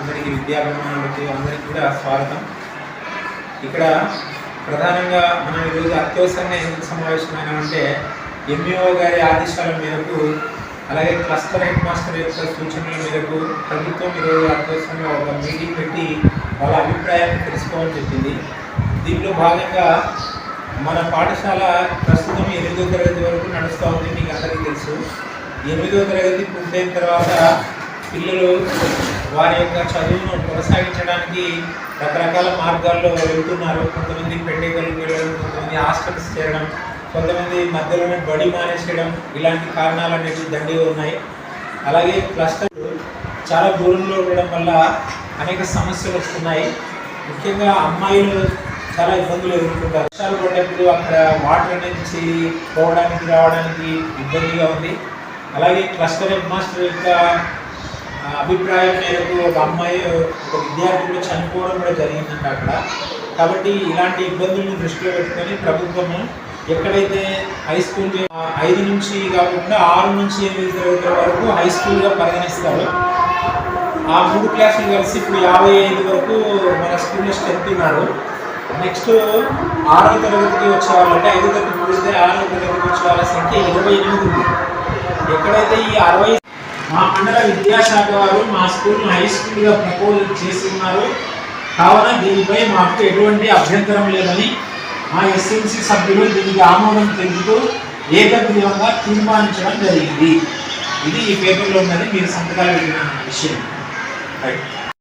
అందరికీ విద్యాభిమానులకి అందరికీ కూడా స్వాగతం. ఇక్కడ ప్రధానంగా మనం ఈరోజు అత్యవసరంగా ఎందుకు సమావేశమైనామంటే ఎంఈఓ గారి ఆదేశాల మేరకు అలాగే క్లస్టర్ హెడ్ మాస్టర్ యొక్క సూచనల మేరకు ప్రభుత్వం ఈరోజు అత్యవసరంగా ఒక మీటింగ్ పెట్టి వాళ్ళ అభిప్రాయాన్ని తెలుసుకోవాలని చెప్పింది. దీంట్లో భాగంగా మన పాఠశాల ప్రస్తుతం ఎనిమిదో తరగతి వరకు నడుస్తూ ఉంది మీకు అందరికీ తెలుసు. ఎనిమిదో తరగతి పూర్తయిన తర్వాత పిల్లలు వారి యొక్క చదువును కొనసాగించడానికి రకరకాల మార్గాల్లో వెళ్తున్నారు. కొంతమంది పెండేకలకు వెళ్ళడం కొంతమంది హాస్టల్స్ చేరడం కొంతమంది మధ్యలోనే బడి మానేసేయడం ఇలాంటి కారణాలు అనేవి దండిగా ఉన్నాయి. అలాగే క్లస్టర్ చాలా దూరంలో ఉండడం వల్ల అనేక సమస్యలు వస్తున్నాయి. ముఖ్యంగా అమ్మాయిలు చాలా ఇబ్బందులు ఎదుర్కొంటారు. వర్షాలు పడేప్పుడు అక్కడ వాటర్ నుంచి పోవడానికి రావడానికి ఇబ్బందిగా ఉంది. అలాగే క్లస్టర్ హెడ్ మాస్టర్ యొక్క అభిప్రాయం మేరకు ఒక అమ్మాయి ఒక విద్యార్థి చనిపోవడం కూడా జరిగిందంట అక్కడ. కాబట్టి ఇలాంటి ఇబ్బందులను దృష్టిలో పెట్టుకొని ప్రభుత్వము ఎక్కడైతే హై స్కూల్ ఐదు నుంచి కాకుండా ఆరు నుంచి ఎనిమిది తరగతుల వరకు హై స్కూల్గా పరిగణిస్తారు. ఆ మూడు క్లాసులు కలిసి ఇప్పుడు యాభై ఐదు వరకు మన స్కూల్లో స్ట్రెంత్ ఉన్నారు. నెక్స్ట్ ఆరో తరగతికి వచ్చే వాళ్ళంటే ఐదో తరగతి ముగిస్తే ఆరో తరగతికి వచ్చే వాళ్ళ సంఖ్య ఇరవై ఎనిమిది ఉంది. ఎక్కడైతే ఈ అరవై మా మండల విద్యాశాఖ వారు మా స్కూల్ను హై స్కూల్గా ప్రపోజల్ చేసి ఉన్నారు కావున దీనిపై మాకు ఎటువంటి అభ్యంతరం లేదని మా ఎస్ఎంసీ సభ్యులు దీనికి ఆమోదం తెలుపుతూ ఏకగ్రీవంగా తీర్మానించడం జరిగింది. ఇది ఈ పేపర్లో ఉన్నది మీరు సంతకాలు పెట్టిన విషయం. రైట్